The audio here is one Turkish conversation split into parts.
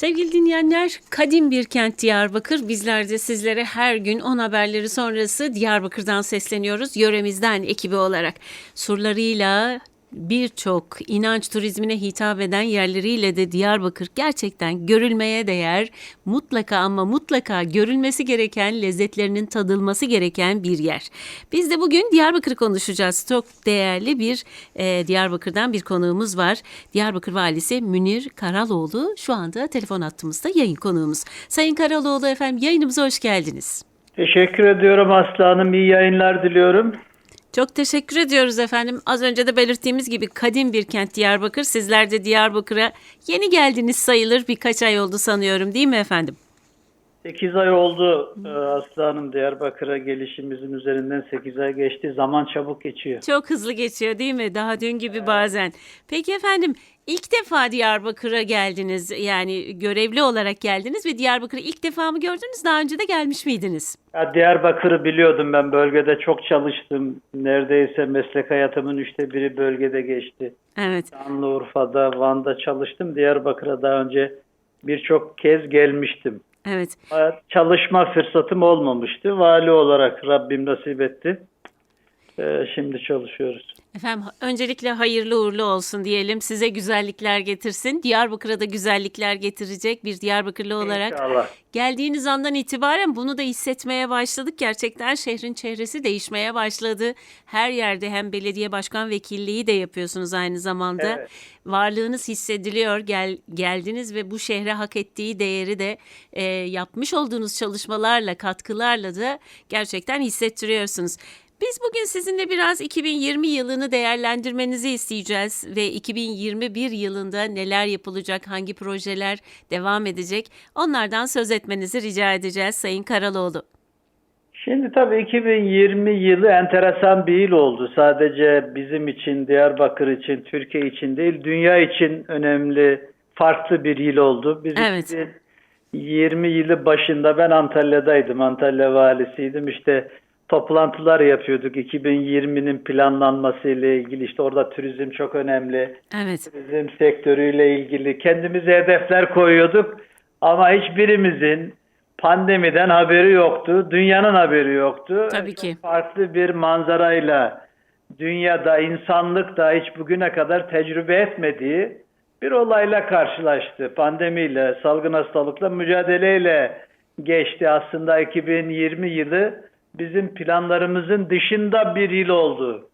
Sevgili dinleyenler, kadim bir kent Diyarbakır. Bizler de sizlere her gün 10 haberleri sonrası Diyarbakır'dan sesleniyoruz. Yöremizden ekibi olarak surlarıyla birçok inanç turizmine hitap eden yerleriyle de Diyarbakır gerçekten görülmeye değer, mutlaka ama mutlaka görülmesi gereken, lezzetlerinin tadılması gereken bir yer. Biz de bugün Diyarbakır'ı konuşacağız. Çok değerli bir e, Diyarbakır'dan bir konuğumuz var. Diyarbakır Valisi Münir Karaloğlu şu anda telefon hattımızda yayın konuğumuz. Sayın Karaloğlu efendim yayınımıza hoş geldiniz. Teşekkür ediyorum Aslı Hanım. İyi yayınlar diliyorum. Çok teşekkür ediyoruz efendim. Az önce de belirttiğimiz gibi kadim bir kent Diyarbakır. Sizler de Diyarbakır'a yeni geldiniz sayılır. Birkaç ay oldu sanıyorum değil mi efendim? 8 ay oldu e, Aslı Hanım Diyarbakır'a gelişimizin üzerinden 8 ay geçti. Zaman çabuk geçiyor. Çok hızlı geçiyor değil mi? Daha dün gibi bazen. Peki efendim ilk defa Diyarbakır'a geldiniz. Yani görevli olarak geldiniz ve Diyarbakır'ı ilk defa mı gördünüz? Daha önce de gelmiş miydiniz? Ya Diyarbakır'ı biliyordum ben. Bölgede çok çalıştım. Neredeyse meslek hayatımın üçte biri bölgede geçti. Evet. Şanlıurfa'da, Van'da çalıştım. Diyarbakır'a daha önce birçok kez gelmiştim. Evet. Çalışma fırsatım olmamıştı. Vali olarak Rabbim nasip etti. E, Şimdi çalışıyoruz. Efendim öncelikle hayırlı uğurlu olsun diyelim. Size güzellikler getirsin. Diyarbakır'a da güzellikler getirecek bir Diyarbakırlı olarak. İnşallah. Geldiğiniz andan itibaren bunu da hissetmeye başladık. Gerçekten şehrin çehresi değişmeye başladı. Her yerde hem belediye başkan vekilliği de yapıyorsunuz aynı zamanda. Evet. Varlığınız hissediliyor. Gel, geldiniz ve bu şehre hak ettiği değeri de e, yapmış olduğunuz çalışmalarla, katkılarla da gerçekten hissettiriyorsunuz. Biz bugün sizinle biraz 2020 yılını değerlendirmenizi isteyeceğiz ve 2021 yılında neler yapılacak, hangi projeler devam edecek onlardan söz etmenizi rica edeceğiz Sayın Karaloğlu. Şimdi tabii 2020 yılı enteresan bir yıl oldu. Sadece bizim için, Diyarbakır için, Türkiye için değil, dünya için önemli, farklı bir yıl oldu. Biz Evet. 20 yılı başında ben Antalya'daydım, Antalya valisiydim. İşte toplantılar yapıyorduk 2020'nin planlanması ile ilgili. İşte orada turizm çok önemli. Evet, Turizm sektörüyle ilgili kendimize hedefler koyuyorduk ama hiçbirimizin pandemiden haberi yoktu. Dünyanın haberi yoktu. Tabii Çok ki. Farklı bir manzarayla dünyada insanlık da hiç bugüne kadar tecrübe etmediği bir olayla karşılaştı. Pandemiyle, salgın hastalıkla mücadeleyle geçti. Aslında 2020 yılı bizim planlarımızın dışında bir yıl oldu.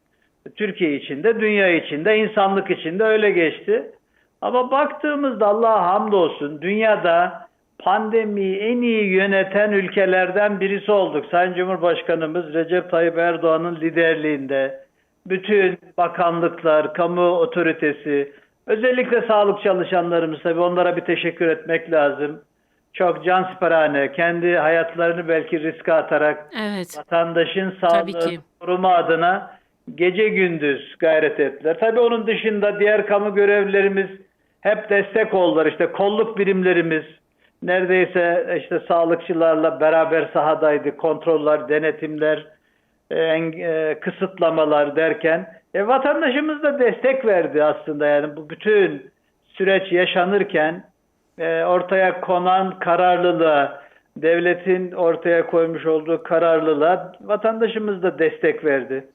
Türkiye için de, dünya için de, insanlık için de öyle geçti. Ama baktığımızda Allah'a hamdolsun dünyada pandemiyi en iyi yöneten ülkelerden birisi olduk. Sayın Cumhurbaşkanımız Recep Tayyip Erdoğan'ın liderliğinde bütün bakanlıklar, kamu otoritesi, özellikle sağlık çalışanlarımız tabii onlara bir teşekkür etmek lazım. Çok cansiperane, kendi hayatlarını belki riske atarak evet, vatandaşın sağlığını koruma adına gece gündüz gayret ettiler. Tabii onun dışında diğer kamu görevlilerimiz hep destek oldular. İşte kolluk birimlerimiz neredeyse işte sağlıkçılarla beraber sahadaydı. Kontroller, denetimler, e, e, kısıtlamalar derken e, vatandaşımız da destek verdi aslında yani bu bütün süreç yaşanırken e, ortaya konan kararlılığa, devletin ortaya koymuş olduğu kararlılığa vatandaşımız da destek verdi.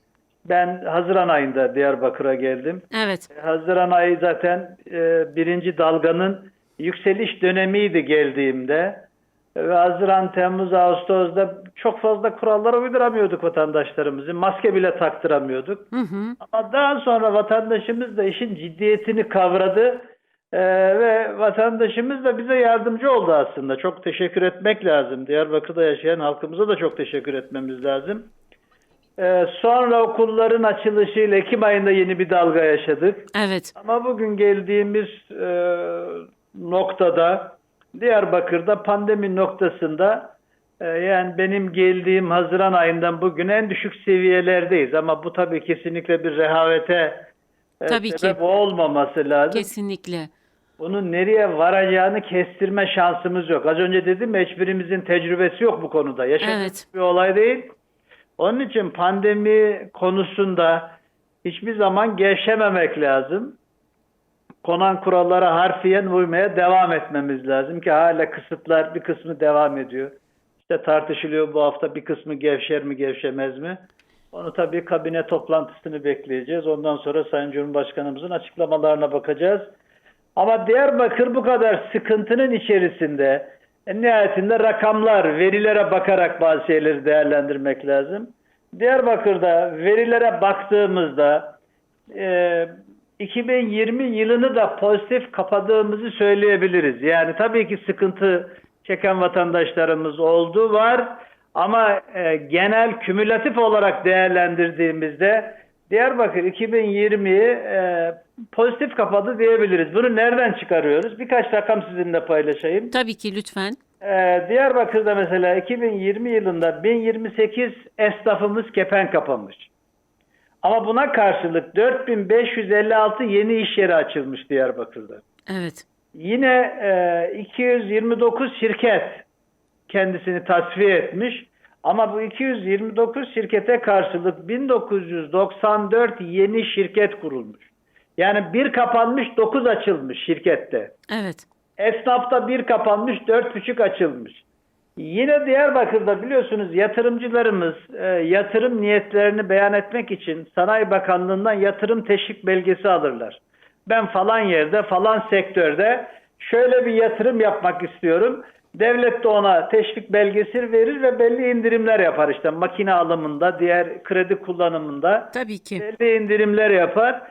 Ben Haziran ayında Diyarbakır'a geldim. evet, Haziran ayı zaten e, birinci dalganın yükseliş dönemiydi geldiğimde. Ve Haziran, Temmuz, Ağustos'da çok fazla kurallara uyduramıyorduk vatandaşlarımızı. Maske bile taktıramıyorduk. hı hı, Ama daha sonra vatandaşımız da işin ciddiyetini kavradı Ee, ve vatandaşımız da bize yardımcı oldu aslında. Çok teşekkür etmek lazım. Diyarbakır'da yaşayan halkımıza da çok teşekkür etmemiz lazım. Ee, sonra okulların açılışıyla Ekim ayında yeni bir dalga yaşadık. evet, Ama bugün geldiğimiz e, noktada Diyarbakır'da pandemi noktasında e, yani benim geldiğim Haziran ayından bugün en düşük seviyelerdeyiz. Ama bu tabii kesinlikle bir rehavete e, Tabii ki. sebep olmaması lazım. kesinlikle. Bunun nereye varacağını kestirme şansımız yok. Az önce dedim hiçbirimizin tecrübesi yok bu konuda. Yaşadığımız Evet. bir olay değil. Onun için pandemi konusunda hiçbir zaman gevşememek lazım. konan kurallara harfiyen uymaya devam etmemiz lazım ki hala kısıtlar bir kısmı devam ediyor. İşte tartışılıyor bu hafta bir kısmı gevşer mi gevşemez mi? Onu tabii kabine toplantısını bekleyeceğiz. Ondan sonra Sayın Cumhurbaşkanımızın açıklamalarına bakacağız. Ama Diyarbakır bu kadar sıkıntının içerisinde en nihayetinde rakamlar, verilere bakarak bazı şeyleri değerlendirmek lazım. Diyarbakır'da verilere baktığımızda e, 2020 yılını da pozitif kapadığımızı söyleyebiliriz. Yani tabii ki sıkıntı çeken vatandaşlarımız oldu var ama e, genel kümülatif olarak değerlendirdiğimizde Diyarbakır 2020'yi e, pozitif kapadı diyebiliriz. Bunu nereden çıkarıyoruz? Birkaç rakam sizinle paylaşayım. Tabii ki lütfen. Ee, Diyarbakır'da mesela 2020 yılında 1028 esnafımız kepen kapamış. Ama buna karşılık 4556 yeni iş yeri açılmış Diyarbakır'da. Evet. Yine e, 229 şirket kendisini tasfiye etmiş. Ama bu 229 şirkete karşılık 1994 yeni şirket kurulmuş. Yani bir kapanmış 9 açılmış şirkette. Evet. Esnafta bir kapanmış, dört buçuk açılmış. Yine Diyarbakır'da biliyorsunuz yatırımcılarımız e, yatırım niyetlerini beyan etmek için Sanayi Bakanlığı'ndan yatırım teşvik belgesi alırlar. Ben falan yerde, falan sektörde şöyle bir yatırım yapmak istiyorum. Devlet de ona teşvik belgesi verir ve belli indirimler yapar işte makine alımında, diğer kredi kullanımında Tabii ki. belli indirimler yapar.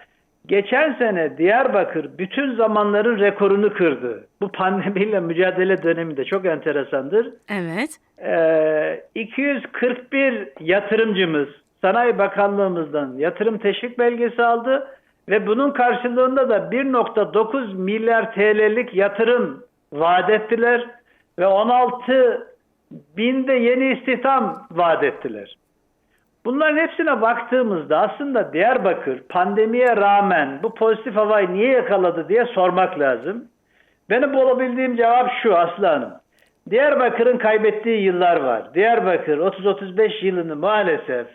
Geçen sene Diyarbakır bütün zamanların rekorunu kırdı. Bu pandemiyle mücadele döneminde çok enteresandır. Evet. Ee, 241 yatırımcımız Sanayi Bakanlığımızdan yatırım teşvik belgesi aldı ve bunun karşılığında da 1.9 milyar TL'lik yatırım vaat ettiler ve 16 binde yeni istihdam vaat ettiler. Bunların hepsine baktığımızda aslında Diyarbakır pandemiye rağmen bu pozitif havayı niye yakaladı diye sormak lazım. Benim bulabildiğim cevap şu Aslı Hanım. Diyarbakır'ın kaybettiği yıllar var. Diyarbakır 30-35 yılını maalesef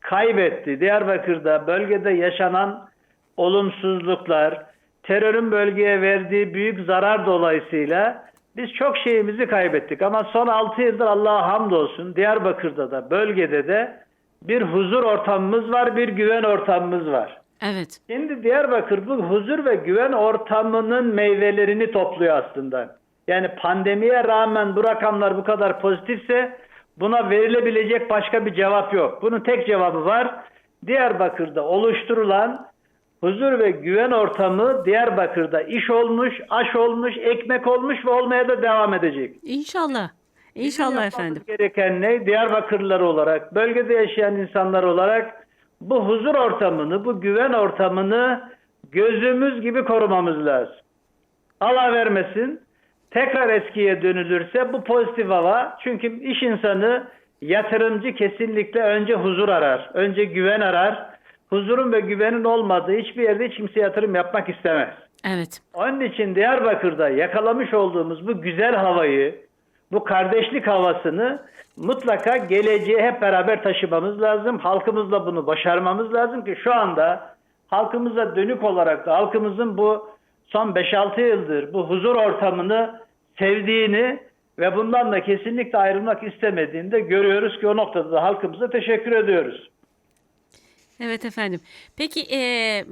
kaybetti. Diyarbakır'da bölgede yaşanan olumsuzluklar, terörün bölgeye verdiği büyük zarar dolayısıyla biz çok şeyimizi kaybettik. Ama son 6 yıldır Allah'a hamdolsun Diyarbakır'da da bölgede de bir huzur ortamımız var, bir güven ortamımız var. Evet. Şimdi Diyarbakır bu huzur ve güven ortamının meyvelerini topluyor aslında. Yani pandemiye rağmen bu rakamlar bu kadar pozitifse buna verilebilecek başka bir cevap yok. Bunun tek cevabı var. Diyarbakır'da oluşturulan huzur ve güven ortamı Diyarbakır'da iş olmuş, aş olmuş, ekmek olmuş ve olmaya da devam edecek. İnşallah. İnşallah efendim. gereken ne? Diyarbakırlılar olarak, bölgede yaşayan insanlar olarak bu huzur ortamını, bu güven ortamını gözümüz gibi korumamız lazım. Allah vermesin. Tekrar eskiye dönülürse bu pozitif hava. Çünkü iş insanı, yatırımcı kesinlikle önce huzur arar. Önce güven arar. Huzurun ve güvenin olmadığı hiçbir yerde hiç kimse yatırım yapmak istemez. Evet. Onun için Diyarbakır'da yakalamış olduğumuz bu güzel havayı, bu kardeşlik havasını mutlaka geleceğe hep beraber taşımamız lazım. Halkımızla bunu başarmamız lazım ki şu anda halkımıza dönük olarak da halkımızın bu son 5-6 yıldır bu huzur ortamını sevdiğini ve bundan da kesinlikle ayrılmak istemediğini de görüyoruz ki o noktada da halkımıza teşekkür ediyoruz. Evet efendim. Peki eee,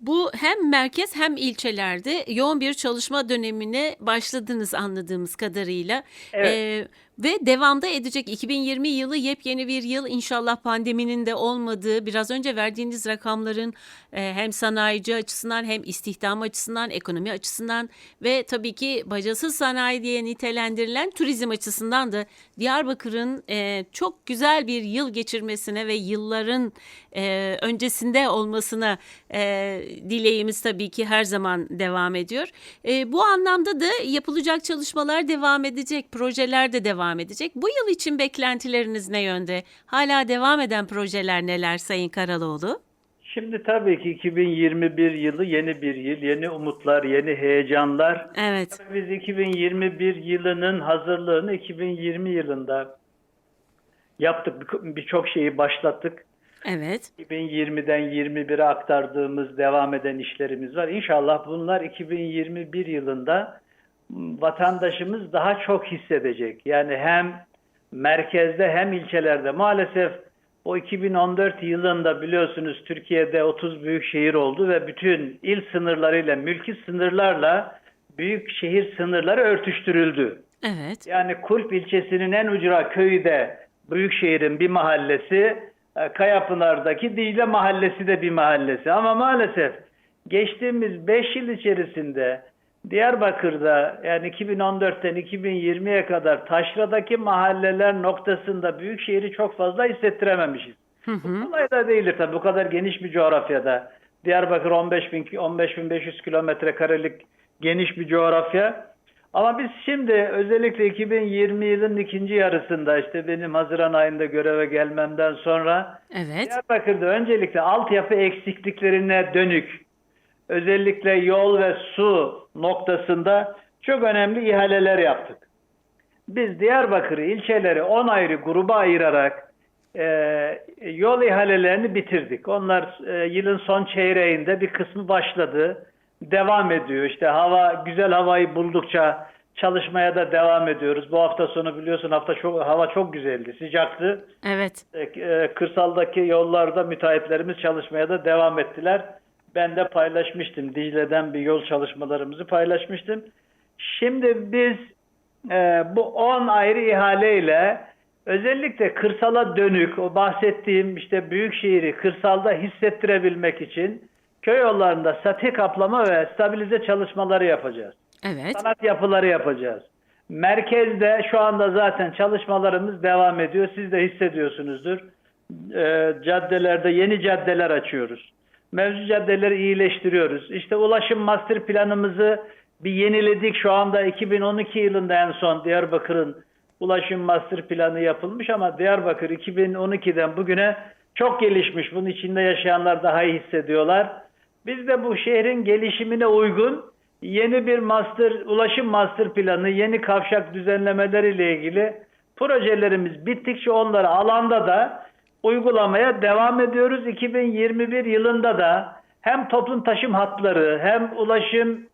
bu hem merkez hem ilçelerde yoğun bir çalışma dönemine başladınız anladığımız kadarıyla. Evet. Eee, ve devamda edecek 2020 yılı yepyeni bir yıl inşallah pandeminin de olmadığı biraz önce verdiğiniz rakamların eee, hem sanayici açısından hem istihdam açısından ekonomi açısından ve tabii ki bacasız sanayi diye nitelendirilen turizm açısından da Diyarbakır'ın eee, çok güzel bir yıl geçirmesine ve yılların eee, öncesinde olmasına eee, dileğimiz tabii ki her zaman devam ediyor. Eee, bu anlamda da yapılacak çalışmalar devam edecek, projeler de devam edecek. Bu yıl için beklentileriniz ne yönde? Hala devam eden projeler neler Sayın Karaloğlu? Şimdi tabii ki 2021 yılı yeni bir yıl, yeni umutlar, yeni heyecanlar. Evet, Biz 2021 yılının hazırlığını 2020 yılında yaptık. Bir- Birçok şeyi başlattık. Evet. 2020'den 21'e aktardığımız devam eden işlerimiz var. İnşallah bunlar 2021 yılında vatandaşımız daha çok hissedecek. Yani hem merkezde hem ilçelerde maalesef o 2014 yılında biliyorsunuz Türkiye'de 30 büyük şehir oldu ve bütün il sınırlarıyla, mülki sınırlarla büyük şehir sınırları örtüştürüldü. Evet. Yani Kulp ilçesinin en ucra köyü de Büyükşehir'in bir mahallesi, Kayapınar'daki Dicle mahallesi de bir mahallesi. Ama maalesef geçtiğimiz 5 yıl içerisinde Diyarbakır'da yani 2014'ten 2020'ye kadar taşradaki mahalleler noktasında Büyükşehir'i çok fazla hissettirememişiz. Hı hı. Kolay da değildir tabii bu kadar geniş bir coğrafyada. Diyarbakır 15 bin, 15.500 kilometre karelik geniş bir coğrafya. Ama biz şimdi özellikle 2020 yılın ikinci yarısında işte benim Haziran ayında göreve gelmemden sonra Evet. Diyarbakır'da öncelikle altyapı eksikliklerine dönük özellikle yol ve su noktasında çok önemli ihaleler yaptık. Biz Diyarbakır ilçeleri 10 ayrı gruba ayırarak e, yol ihalelerini bitirdik. Onlar e, yılın son çeyreğinde bir kısmı başladı. Devam ediyor. İşte hava güzel havayı buldukça çalışmaya da devam ediyoruz. Bu hafta sonu biliyorsun hafta çok hava çok güzeldi. Sıcaktı. Evet. E, e, kırsaldaki yollarda müteahhitlerimiz çalışmaya da devam ettiler. Ben de paylaşmıştım. Dicle'den bir yol çalışmalarımızı paylaşmıştım. Şimdi biz e, bu 10 ayrı ihaleyle özellikle kırsala dönük o bahsettiğim işte büyük şehri kırsalda hissettirebilmek için köy yollarında sati kaplama ve stabilize çalışmaları yapacağız Evet. sanat yapıları yapacağız. Merkezde şu anda zaten çalışmalarımız devam ediyor. Siz de hissediyorsunuzdur. Ee, caddelerde yeni caddeler açıyoruz. Mevcut caddeleri iyileştiriyoruz. İşte ulaşım master planımızı bir yeniledik. Şu anda 2012 yılında en son Diyarbakır'ın ulaşım master planı yapılmış ama Diyarbakır 2012'den bugüne çok gelişmiş. Bunun içinde yaşayanlar daha iyi hissediyorlar. Biz de bu şehrin gelişimine uygun yeni bir master ulaşım master planı, yeni kavşak düzenlemeleriyle ilgili projelerimiz bittikçe onları alanda da uygulamaya devam ediyoruz. 2021 yılında da hem toplum taşım hatları hem ulaşım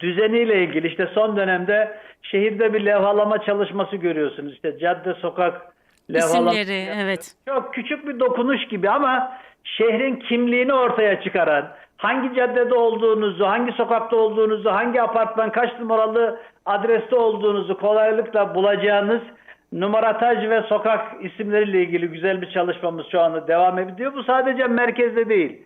düzeniyle ilgili işte son dönemde şehirde bir levhalama çalışması görüyorsunuz. İşte cadde sokak levhalama. İsimleri evet. Çok küçük bir dokunuş gibi ama şehrin kimliğini ortaya çıkaran, hangi caddede olduğunuzu, hangi sokakta olduğunuzu, hangi apartman kaç numaralı adreste olduğunuzu kolaylıkla bulacağınız numarataj ve sokak isimleriyle ilgili güzel bir çalışmamız şu anda devam ediyor. Bu sadece merkezde değil.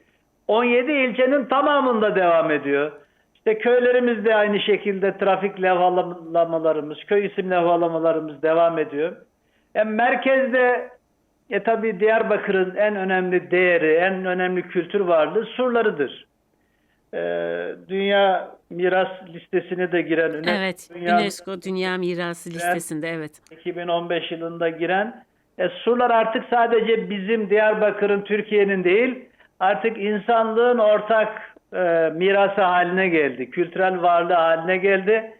17 ilçenin tamamında devam ediyor. İşte köylerimizde aynı şekilde trafik levhalamalarımız, köy isim levhalamalarımız devam ediyor. Yani merkezde e tabi Diyarbakır'ın en önemli değeri, en önemli kültür varlığı surlarıdır. Ee, Dünya miras listesine de giren UNESCO- Evet. Dünya UNESCO Dünya Mirası listesinde evet. 2015 yılında giren e, surlar artık sadece bizim Diyarbakır'ın, Türkiye'nin değil artık insanlığın ortak e, mirası haline geldi. Kültürel varlığı haline geldi.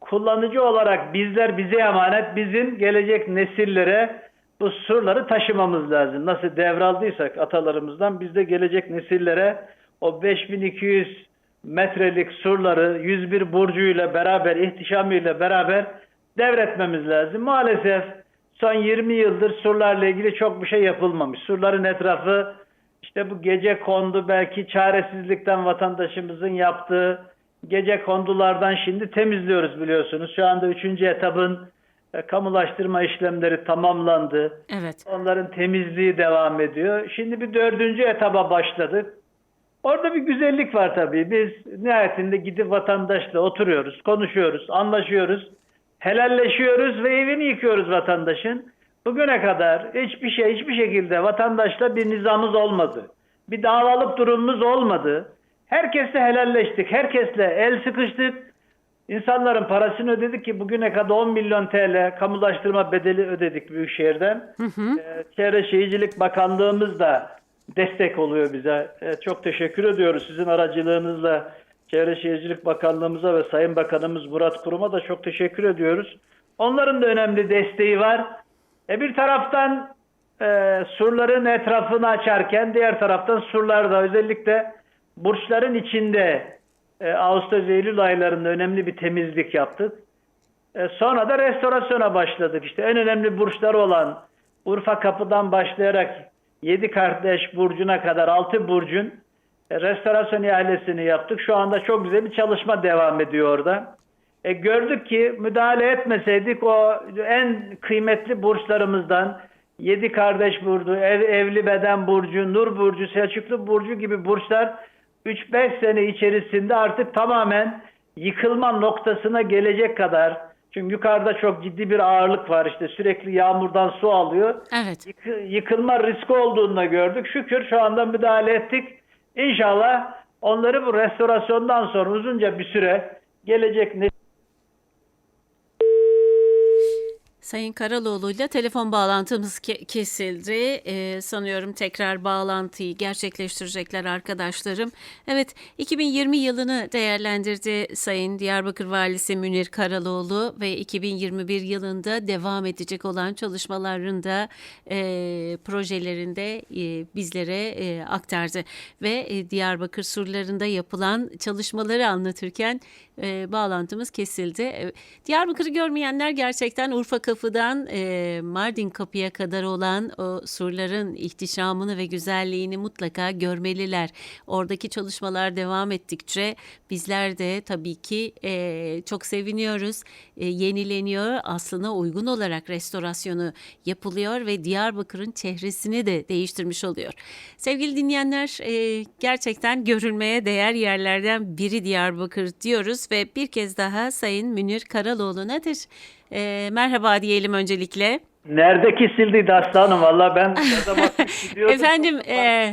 Kullanıcı olarak bizler bize emanet bizim gelecek nesillere bu surları taşımamız lazım. Nasıl devraldıysak atalarımızdan biz de gelecek nesillere o 5200 metrelik surları 101 burcuyla beraber, ihtişamıyla beraber devretmemiz lazım. Maalesef son 20 yıldır surlarla ilgili çok bir şey yapılmamış. Surların etrafı işte bu gece kondu belki çaresizlikten vatandaşımızın yaptığı gece kondulardan şimdi temizliyoruz biliyorsunuz. Şu anda 3. etabın e, kamulaştırma işlemleri tamamlandı. Evet. Onların temizliği devam ediyor. Şimdi bir dördüncü etaba başladık. Orada bir güzellik var tabii. Biz nihayetinde gidip vatandaşla oturuyoruz, konuşuyoruz, anlaşıyoruz, helalleşiyoruz ve evini yıkıyoruz vatandaşın. Bugüne kadar hiçbir şey, hiçbir şekilde vatandaşla bir nizamız olmadı. Bir davalık durumumuz olmadı. Herkesle helalleştik, herkesle el sıkıştık. İnsanların parasını ödedik ki bugüne kadar 10 milyon TL kamulaştırma bedeli ödedik Büyükşehir'den. Ee, Çevre Şehircilik Bakanlığımız da destek oluyor bize. Ee, çok teşekkür ediyoruz sizin aracılığınızla. Çevre Şehircilik Bakanlığımıza ve Sayın Bakanımız Murat Kurum'a da çok teşekkür ediyoruz. Onların da önemli desteği var. E bir taraftan e, surların etrafını açarken diğer taraftan surlarda özellikle burçların içinde e, Ağustos Eylül aylarında önemli bir temizlik yaptık. E, sonra da restorasyona başladık. İşte en önemli burçları olan Urfa Kapı'dan başlayarak 7 kardeş burcuna kadar 6 burcun e, restorasyon ihalesini yaptık. Şu anda çok güzel bir çalışma devam ediyor orada. E, gördük ki müdahale etmeseydik o en kıymetli burçlarımızdan Yedi Kardeş Burcu, Ev, Evli Beden Burcu, Nur Burcu, Selçuklu Burcu gibi burçlar 3-5 sene içerisinde artık tamamen yıkılma noktasına gelecek kadar çünkü yukarıda çok ciddi bir ağırlık var işte sürekli yağmurdan su alıyor. Evet. Yıkı- yıkılma riski olduğunu da gördük. Şükür şu anda müdahale ettik. İnşallah onları bu restorasyondan sonra uzunca bir süre gelecek Sayın Karaloğlu'yla telefon bağlantımız ke- kesildi. Ee, sanıyorum tekrar bağlantıyı gerçekleştirecekler arkadaşlarım. Evet, 2020 yılını değerlendirdi Sayın Diyarbakır Valisi Münir Karaloğlu ve 2021 yılında devam edecek olan çalışmalarında e, projelerinde e, bizlere e, aktardı ve e, Diyarbakır surlarında yapılan çalışmaları anlatırken e, bağlantımız kesildi. E, Diyarbakır'ı görmeyenler gerçekten Urfa Kapı'dan e, Mardin Kapı'ya kadar olan o surların ihtişamını ve güzelliğini mutlaka görmeliler. Oradaki çalışmalar devam ettikçe bizler de tabii ki e, çok seviniyoruz. E, yenileniyor, aslına uygun olarak restorasyonu yapılıyor ve Diyarbakır'ın çehresini de değiştirmiş oluyor. Sevgili dinleyenler, e, gerçekten görülmeye değer yerlerden biri Diyarbakır diyoruz ve bir kez daha Sayın Münir Karaloğlu'nadır. E, merhaba diyelim öncelikle. Nerede kesildiydi aslanım? Valla ben gaza basıp gidiyordum. Efendim, e.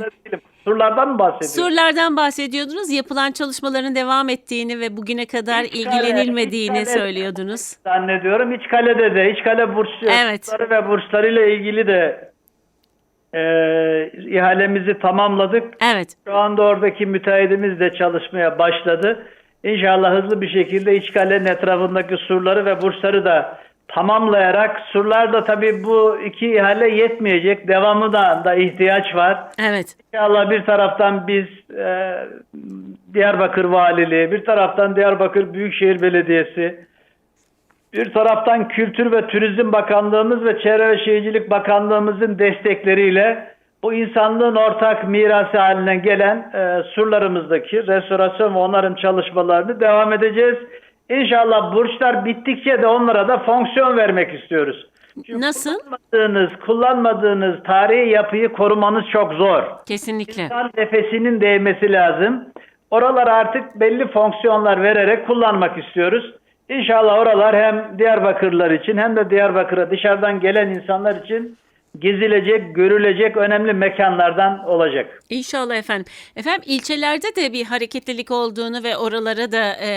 Surlardan mı bahsediyorsun? Surlardan bahsediyordunuz. Yapılan çalışmaların devam ettiğini ve bugüne kadar İç kale, ilgilenilmediğini kale- söylüyordunuz. Zannediyorum. İç kalede de, iç kale burç, Evet. burçları ve burçlarıyla ilgili de e, ihalemizi tamamladık. Evet. Şu anda oradaki müteahhidimiz de çalışmaya başladı. İnşallah hızlı bir şekilde iç kalenin etrafındaki surları ve burçları da tamamlayarak surlarda tabii bu iki ihale yetmeyecek. Devamı da, da ihtiyaç var. Evet. İnşallah bir taraftan biz e, Diyarbakır Valiliği, bir taraftan Diyarbakır Büyükşehir Belediyesi, bir taraftan Kültür ve Turizm Bakanlığımız ve Çevre ve Şehircilik Bakanlığımızın destekleriyle bu insanlığın ortak mirası haline gelen e, surlarımızdaki restorasyon ve onarım çalışmalarını devam edeceğiz. İnşallah burçlar bittikçe de onlara da fonksiyon vermek istiyoruz. Çünkü Nasıl? kullanmadığınız, kullanmadığınız tarihi yapıyı korumanız çok zor. Kesinlikle. İnsan nefesinin değmesi lazım. Oralara artık belli fonksiyonlar vererek kullanmak istiyoruz. İnşallah oralar hem Diyarbakırlılar için hem de Diyarbakır'a dışarıdan gelen insanlar için gezilecek, görülecek önemli mekanlardan olacak. İnşallah efendim. Efendim ilçelerde de bir hareketlilik olduğunu ve oralara da e,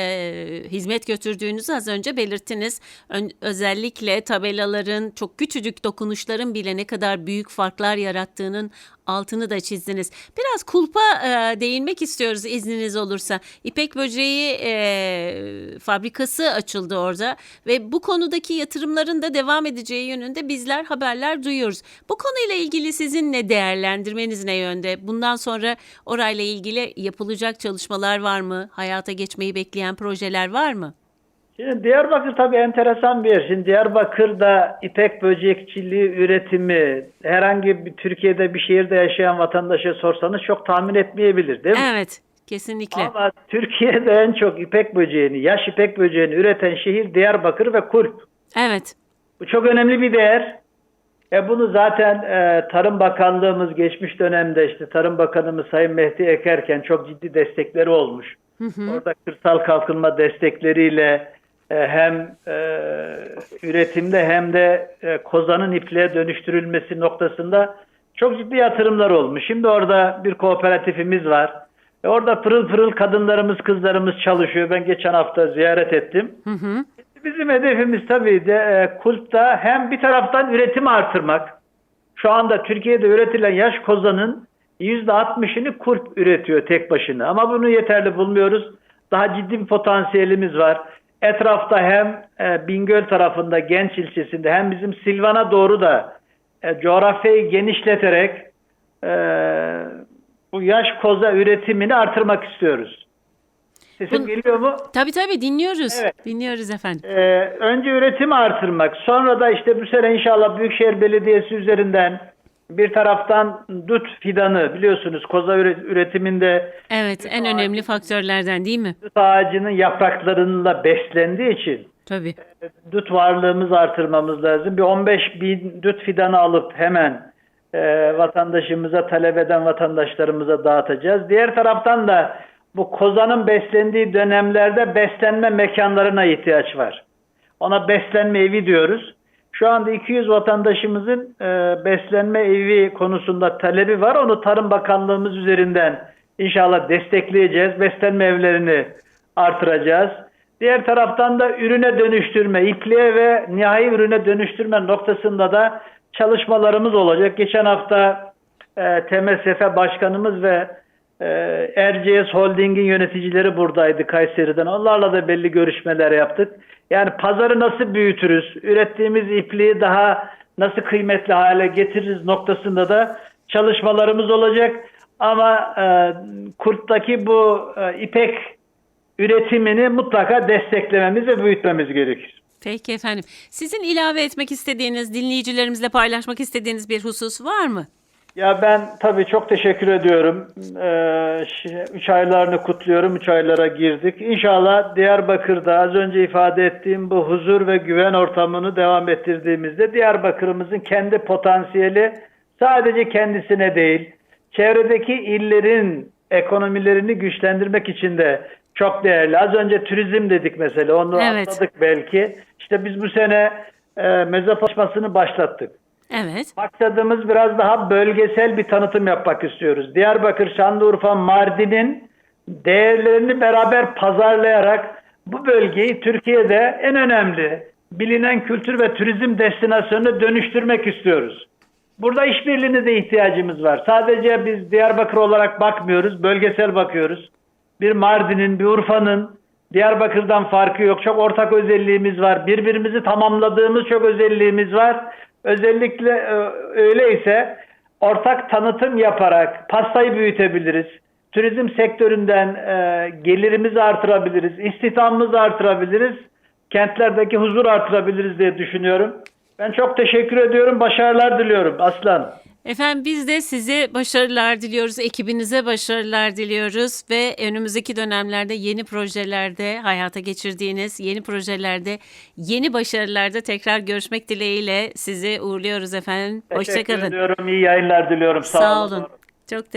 hizmet götürdüğünüzü az önce belirttiniz. Ön- özellikle tabelaların çok küçücük dokunuşların bile ne kadar büyük farklar yarattığının altını da çizdiniz. Biraz kulpa e, değinmek istiyoruz izniniz olursa. İpek böceği e, fabrikası açıldı orada ve bu konudaki yatırımların da devam edeceği yönünde bizler haberler duyuyoruz. Bu konuyla ilgili sizin ne değerlendirmeniz ne yönde? Bundan sonra orayla ilgili yapılacak çalışmalar var mı? Hayata geçmeyi bekleyen projeler var mı? Şimdi Diyarbakır tabii enteresan bir yer. Şimdi Diyarbakır'da ipek böcekçiliği üretimi herhangi bir Türkiye'de bir şehirde yaşayan vatandaşa sorsanız çok tahmin etmeyebilir değil mi? Evet, kesinlikle. Ama Türkiye'de en çok ipek böceğini, yaş ipek böceğini üreten şehir Diyarbakır ve Kulp. Evet. Bu çok önemli bir değer. E bunu zaten e, Tarım Bakanlığımız geçmiş dönemde işte Tarım Bakanımız Sayın Mehdi Ekerken çok ciddi destekleri olmuş. Orada kırsal kalkınma destekleriyle hem e, üretimde hem de e, kozanın ipliğe dönüştürülmesi noktasında çok ciddi yatırımlar olmuş. Şimdi orada bir kooperatifimiz var. E, orada pırıl pırıl kadınlarımız, kızlarımız çalışıyor. Ben geçen hafta ziyaret ettim. Hı hı. Bizim hedefimiz tabii de e, kulpta hem bir taraftan üretimi artırmak. Şu anda Türkiye'de üretilen yaş kozanın %60'ını kulp üretiyor tek başına. Ama bunu yeterli bulmuyoruz. Daha ciddi bir potansiyelimiz var. Etrafta hem e, Bingöl tarafında Genç ilçesinde hem bizim Silvan'a doğru da e, coğrafyayı genişleterek e, bu yaş koza üretimini artırmak istiyoruz. Sesim Bunu- geliyor mu? Tabii tabii dinliyoruz. Evet. Dinliyoruz efendim. Ee, önce üretimi artırmak, sonra da işte bu sene inşallah Büyükşehir Belediyesi üzerinden bir taraftan dut fidanı biliyorsunuz koza üre- üretiminde Evet en önemli faktörlerden değil mi? dut ağacının yapraklarıyla beslendiği için Tabii. dut varlığımızı artırmamız lazım. Bir 15 bin dut fidanı alıp hemen e, vatandaşımıza, talep eden vatandaşlarımıza dağıtacağız. Diğer taraftan da bu kozanın beslendiği dönemlerde beslenme mekanlarına ihtiyaç var. Ona beslenme evi diyoruz. Şu anda 200 vatandaşımızın e, beslenme evi konusunda talebi var. Onu Tarım Bakanlığımız üzerinden inşallah destekleyeceğiz. Beslenme evlerini artıracağız. Diğer taraftan da ürüne dönüştürme, ipliğe ve nihai ürüne dönüştürme noktasında da çalışmalarımız olacak. Geçen hafta e, TMSF Başkanımız ve e, Erciyes Holding'in yöneticileri buradaydı Kayseri'den. Onlarla da belli görüşmeler yaptık. Yani pazarı nasıl büyütürüz, ürettiğimiz ipliği daha nasıl kıymetli hale getiririz noktasında da çalışmalarımız olacak. Ama e, kurttaki bu e, ipek üretimini mutlaka desteklememiz ve büyütmemiz gerekir. Peki efendim. Sizin ilave etmek istediğiniz, dinleyicilerimizle paylaşmak istediğiniz bir husus var mı? Ya ben tabii çok teşekkür ediyorum. Ee, üç aylarını kutluyorum. Üç aylara girdik. İnşallah Diyarbakır'da az önce ifade ettiğim bu huzur ve güven ortamını devam ettirdiğimizde Diyarbakır'ımızın kendi potansiyeli sadece kendisine değil, çevredeki illerin ekonomilerini güçlendirmek için de çok değerli. Az önce turizm dedik mesela. Onu Evet. atladık belki. İşte biz bu sene e, Mezopotamya'sını başlattık. Evet. Maksadımız biraz daha bölgesel bir tanıtım yapmak istiyoruz. Diyarbakır, Şanlıurfa, Mardin'in değerlerini beraber pazarlayarak bu bölgeyi Türkiye'de en önemli bilinen kültür ve turizm destinasyonuna dönüştürmek istiyoruz. Burada işbirliğine de ihtiyacımız var. Sadece biz Diyarbakır olarak bakmıyoruz, bölgesel bakıyoruz. Bir Mardin'in, bir Urfa'nın Diyarbakır'dan farkı yok. Çok ortak özelliğimiz var. Birbirimizi tamamladığımız çok özelliğimiz var. Özellikle e, öyleyse ortak tanıtım yaparak pastayı büyütebiliriz. Turizm sektöründen e, gelirimizi artırabiliriz. istihdamımızı artırabiliriz. Kentlerdeki huzur artırabiliriz diye düşünüyorum. Ben çok teşekkür ediyorum. Başarılar diliyorum Aslan. Efendim biz de size başarılar diliyoruz, ekibinize başarılar diliyoruz ve önümüzdeki dönemlerde yeni projelerde hayata geçirdiğiniz yeni projelerde yeni başarılarda tekrar görüşmek dileğiyle sizi uğurluyoruz efendim. Teşekkür Hoşçakalın. ediyorum. İyi yayınlar diliyorum. Sağ, Sağ olun. Çok